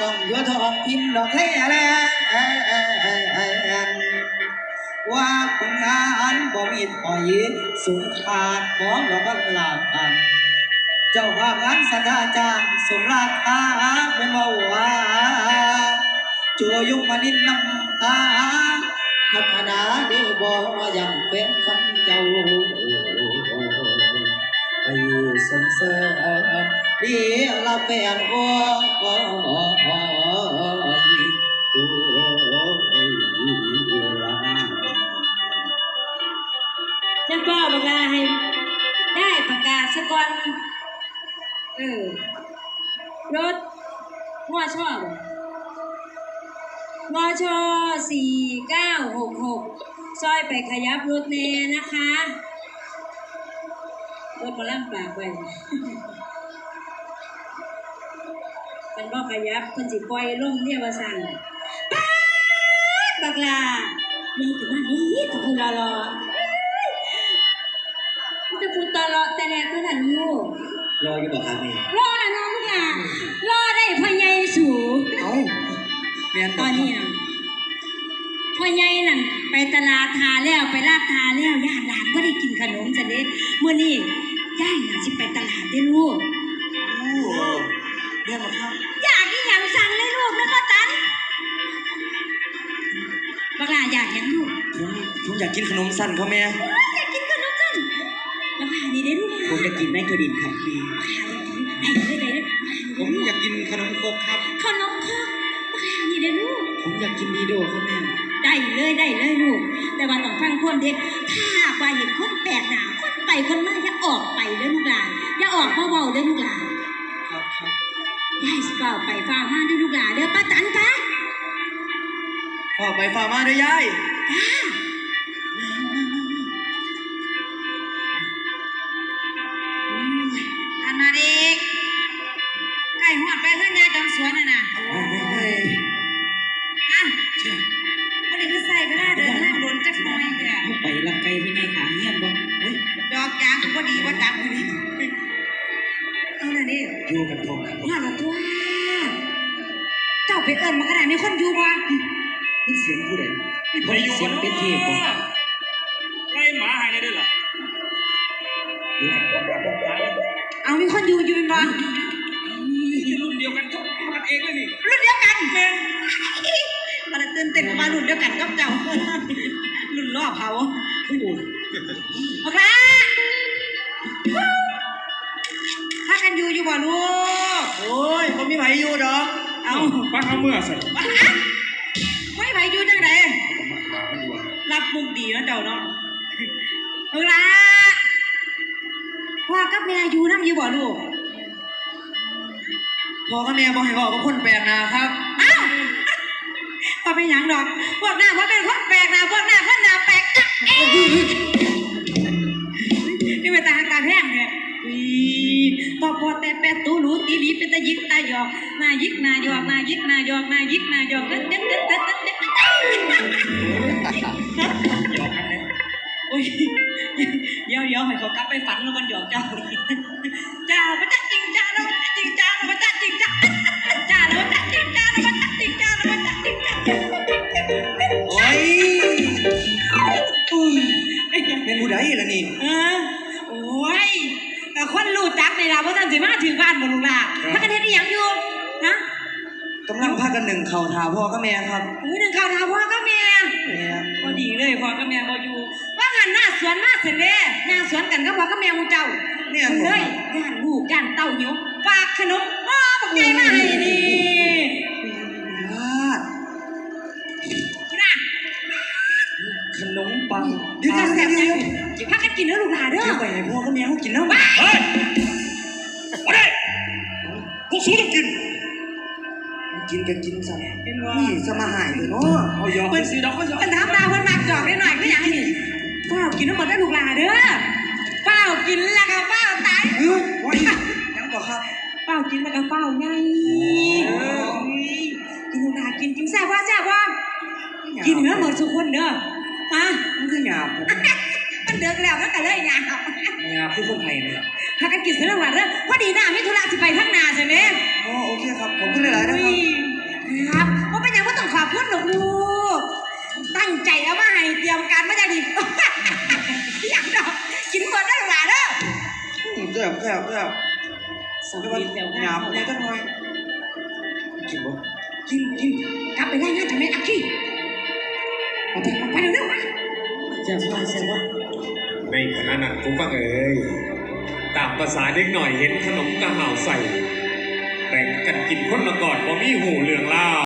กองยัวทองทิมดอกแค่แล้วว่าคุณงานบ่มีถอยสูงขาดของดอกบักลาบานเจ้าภาพงานสันดาจารสุราธาเป็นว่าว่าจัวยุมานินนำตาพัฒนาดีบ่ย่างเป็นคำเจ้าไปสนเสริมดีละเป็นโอ้ ลาให้ได้ประกาศสะก่อนเออรถมอชอบมอชสี่เก้าหกหกซอยไปขยับรถเนนะคะรถมาล่างปากไปเป็นบ่ขยับคนสิปล่อยลงเนี่ยว่าสั่นป๊าดบักลามีถึงว่านี้ตะพูรอรอตะพูตอรอ แต่แรกก็ทันอยู่รออยู่บอกครับนี่รอนะน้องค่ะรอได้พ่อใหญ่สูงเอ้าเมียนตอนนี้น่ะพ่อใหญ่นั่นไปตลาดทาแล้วไปลาดทาแล้วญาติหลานก็ได้กินขนมจะเด็ดเมื่อนี้ย่ายน่ะสิไปตลาดได้ลูกโอ้เมียนมาครับอยากอีหยังสั่งเลยลูกนะป้าตันบักหลาอยากหยังลูกผมผมอยากกินขนมสั้นครับแม่ ผมจะกินแม่กระดิ่งครับพี่บักหลาได้ได้ได้ได้ผมอยากกินขนมครกครับ ขนมครกบักหลานี่ได้ลูก ผมอยากกินดีโดครับแม่ได้เลยได้เลยลูก แต่ว่าต้องฟังคนเด็ดถ้าหากว่าเห็นคนแปลกหน้าคนไปคนมาอย่าออกไปเด้อลูกหลานอย่าออกเบาๆเด้อลูกหลานครับครับยายสิเฝ้าไปฟ้ามาเด้อลูกหลานเด้อป้าตันจ้าฝากไปฝากมาด้วยยายจ้า ไปเอิญมาขนาดมีคนอยู่บ่นี่เสียงผู้ใดไปอยู่เสียงเป็นเทพบ่ไล่หมาหายได้ด้วยล่ะอยู่กับผมครับตายเอามีคนอยู่อยู่เป็นบ่รุ่นเดียวกันทุกมันเองเลยนี่รุ่นเดียวกันแม่นมันตื่นเต้นมารุ่นเดียวกันกับเจ้ารุ่นล่อเผาผู้โอเคถ้ากันอยู่อยู่บ่ลูกโอ้ยผมมีไผอยู่ดอก เอาป้าเขาเมื่อสิไม่ไปอยู่จังไดรับมุกดีเนาะเจ้าเนาะเอาละพ่อกับแม่อยู่น้ำอยู่บ่ลูกพ่อกับแม่บอกให้บอกกับคนแปลกหน้าครับอ้าวพอเป็นหยังดอก พวกหน้าพอเป็นคนแปลกหน้าพวกหน้าคนหน้าแปลกจักเอ๊ะนี่เป็นตาหักตาแพงเนี่ยอี ตอพอแต่แปดตูรูตีลีเป็นตายิกตาหยอกหน้ายิกนาหยอกหน้ายิกนาหยอกหน้ายิกนาหยอกเด็ดเด็ดเด็ดเด็ดเด็ดเด็ดหยอกกันเลยโอ้ยเดี๋ยวเดี๋ยวให้เขากลับไปฝันแล้วมันหยอกเจ้าเจ้ามันจะจริงจ้า ว่าท่านสิมาถึงบ้านบ่ลูกล่ะพักกันเฮ็ดอีหยังอยู่นะกำลังพากันหนึ่งเข่าทาพ่อกับแม่ครับอุ้ยหนึ่งข่าวถามพ่อกับแม่แม่พอดีเลยพ่อกับแม่บ่อยู่ ว่างันหน้าสวนมาเสร็จแล้วย่างสวนกันกับพ่อกับแม่หมูเจ้าเนี่ยเลบอกยย่านลูกย่านเต้าหิวฝากขนมพ่อบักใหญ่มาให้นี่ลาดนะขนมปังเดี๋ยวเดี๋จะยวแซ่เดี๋ยวเดี๋ยวบจังพักกันกินเด้อลูกหลานเด้อเดี๋ยวไปให้พ่อกับแม่เขากินน้ำเฮ้ย กินกันกินซะเป็นบ่นี่สมาหายเลยเนาะเอาหยอกไปสิดอกก็หยอกเพิ่นถามดาวเพิ่นมากจอกได้หน่อยก็อย่างนี้เฝ้ากินทั้งหมดได้อลูกหลานเด้อเฝ้ากินแล้วก็เฝ้าตายเออไว้ยังบอกครับเฝ้ากินแล้วก็เฝ้าไงเออกินลูกหลานกินกินแซ่บว่าแซ่บว่ากินเนื้อหมดทุกคนเด้อฮะมันคือหยาบผมมันเดือกแล้วมันก็เลยยาวหยาบคือคนไทยเลยครับ พากันกินเสร็จแล้วหวานเด้อพอดีหน้าไมิธุระสิไปทั้งนาใช่ไหมอ๋อโอเคครับ ผมก็เลยหลายนะครับ ครับเพาเป็นยังว่าต้องขอบคุณหลวงปู่ตั้งใจเอามาให้เตรียมการมาจะดีอย่างดอกกินหมดได้หลายเด้อแซ่บแซ่บแซ่บสวัสดีแล้หยาบเลยทั้งหน่อยกินบ่กินกินกลับไปได้งาใช่ไหมอากีไปเร็วๆมาเจ้าว่าเจ้าว่าในขณะนั้นกูฟังเอ้ย ตามภาษาเด็กหน่อยเห็นขนมกระห่าวใส่แบ่งกันกินคนละก่อนบ่มีหูเรื่องเล่า